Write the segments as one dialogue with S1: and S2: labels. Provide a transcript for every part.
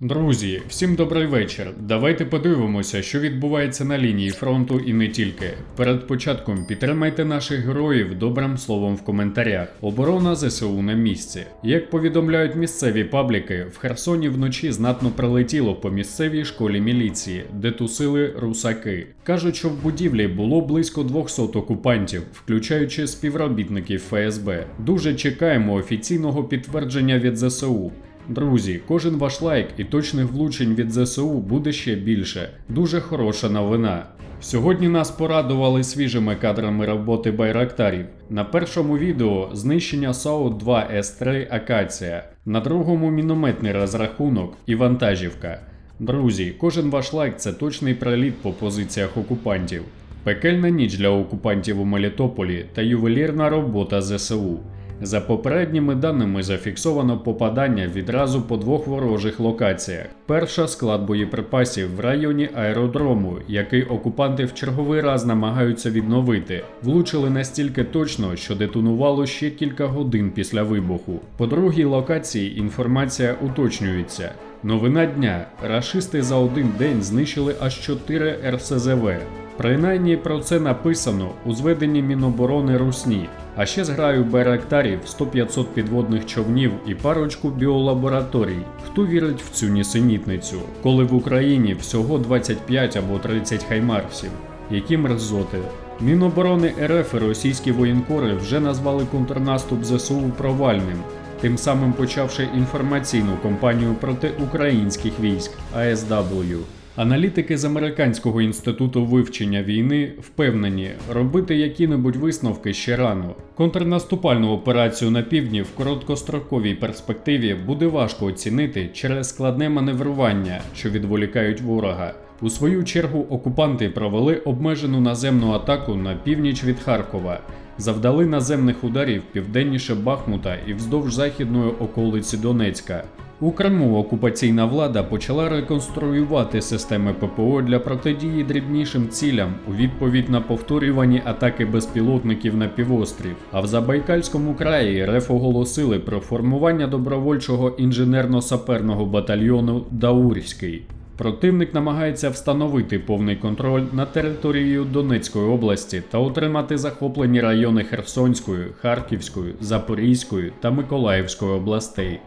S1: Друзі, всім добрий вечір. Давайте подивимося, що відбувається на лінії фронту і не тільки. Перед початком підтримайте наших героїв добрим словом в коментарях. Оборона ЗСУ на місці. Як повідомляють місцеві пабліки, в Херсоні вночі знатно прилетіло по місцевій школі міліції, де тусили русаки. Кажуть, що в будівлі було близько 200 окупантів, включаючи співробітників ФСБ. Дуже чекаємо офіційного підтвердження від ЗСУ. Друзі, кожен ваш лайк і точних влучень від ЗСУ буде ще більше. Дуже хороша новина. Сьогодні нас порадували свіжими кадрами роботи байрактарів. На першому відео знищення САУ 2 С3 Акація, на другому мінометний розрахунок і вантажівка. Друзі, кожен ваш лайк це точний приліт по позиціях окупантів. Пекельна ніч для окупантів у Мелітополі та ювелірна робота ЗСУ. За попередніми даними зафіксовано попадання відразу по двох ворожих локаціях. Перша склад боєприпасів в районі аеродрому, який окупанти в черговий раз намагаються відновити. Влучили настільки точно, що детонувало ще кілька годин після вибуху. По другій локації інформація уточнюється. Новина дня: рашисти за один день знищили аж 4 РСЗВ. Принаймні про це написано у зведенні Міноборони Русні, а ще зграю байрактарів, 100-500 підводних човнів і парочку біолабораторій. Хто вірить в цю нісенітницю, коли в Україні всього 25 або 30 хаймарсів? Які мерзоти? Міноборони РФ і російські воєнкори вже назвали контрнаступ ЗСУ провальним, тим самим почавши інформаційну кампанію проти українських військ АСW. Аналітики з Американського інституту вивчення війни впевнені, робити які-небудь висновки ще рано. Контрнаступальну операцію на півдні в короткостроковій перспективі буде важко оцінити через складне маневрування, що відволікають ворога. У свою чергу окупанти провели обмежену наземну атаку на північ від Харкова, завдали наземних ударів південніше Бахмута і вздовж західної околиці Донецька. У Криму окупаційна влада почала реконструювати системи ППО для протидії дрібнішим цілям у відповідь на повторювані атаки безпілотників на півострів. А в Забайкальському краї РФ оголосили про формування добровольчого інженерно-саперного батальйону Даурський. Противник намагається встановити повний контроль над територією Донецької області та отримати захоплені райони Херсонської, Харківської, Запорізької та Миколаївської областей.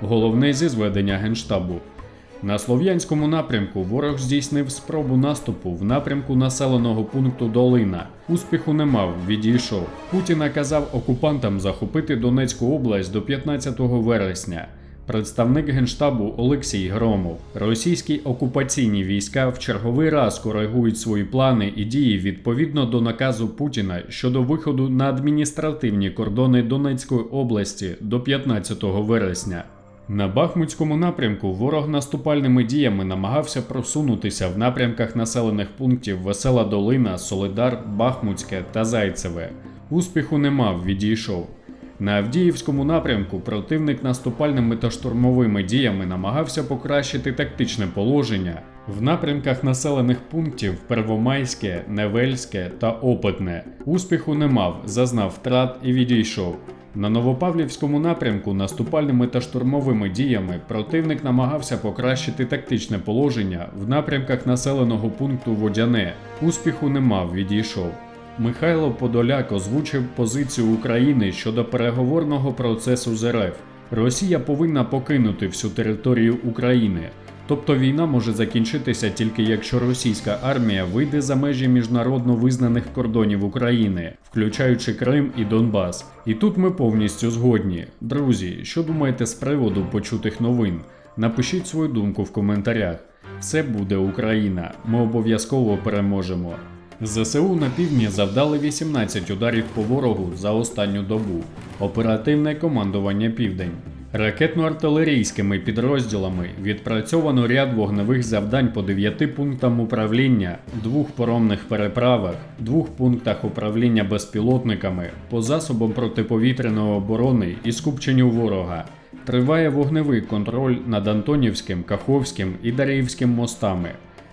S1: Головне зі зведення генштабу. На слов'янському напрямку ворог здійснив спробу наступу в напрямку населеного пункту Долина. Успіху не мав, відійшов. Путін наказав окупантам захопити Донецьку область до 15 вересня. Представник генштабу Олексій Громов. Російські окупаційні війська в черговий раз коригують свої плани і дії відповідно до наказу Путіна щодо виходу на адміністративні кордони Донецької області до 15 вересня. На Бахмутському напрямку ворог наступальними діями намагався просунутися в напрямках населених пунктів Весела Долина, Солидар, Бахмутське та Зайцеве. Успіху не мав, відійшов. На Авдіївському напрямку противник наступальними та штурмовими діями намагався покращити тактичне положення в напрямках населених пунктів Первомайське, Невельське та Опитне. Успіху не мав, зазнав втрат і відійшов. На Новопавлівському напрямку наступальними та штурмовими діями противник намагався покращити тактичне положення в напрямках населеного пункту Водяне. Успіху не мав, відійшов. Михайло Подоляк озвучив позицію України щодо переговорного процесу з РФ. Росія повинна покинути всю територію України. Тобто війна може закінчитися тільки якщо російська армія вийде за межі міжнародно визнаних кордонів України, включаючи Крим і Донбас. І тут ми повністю згодні. Друзі, що думаєте з приводу почутих новин? Напишіть свою думку в коментарях. Все буде Україна. Ми обов'язково переможемо. ЗСУ на півдні завдали 18 ударів по ворогу за останню добу. Оперативне командування Південь. Ракетно-артилерійськими підрозділами відпрацьовано ряд вогневих завдань по 9 пунктам управління, двох поромних переправах, двох пунктах управління безпілотниками, по засобам протиповітряної оборони і скупченню ворога. Триває вогневий контроль над Антонівським, Каховським і Даріївським мостами.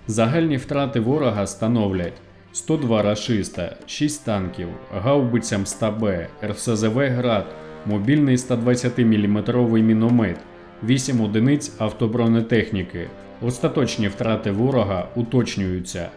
S1: Загальні втрати ворога становлять 102 рашиста, 6 танків, гаубицям 100Б, РСЗВ «Град», мобільний 120 мм міномет, 8 одиниць автобронетехніки. Остаточні втрати ворога уточнюються.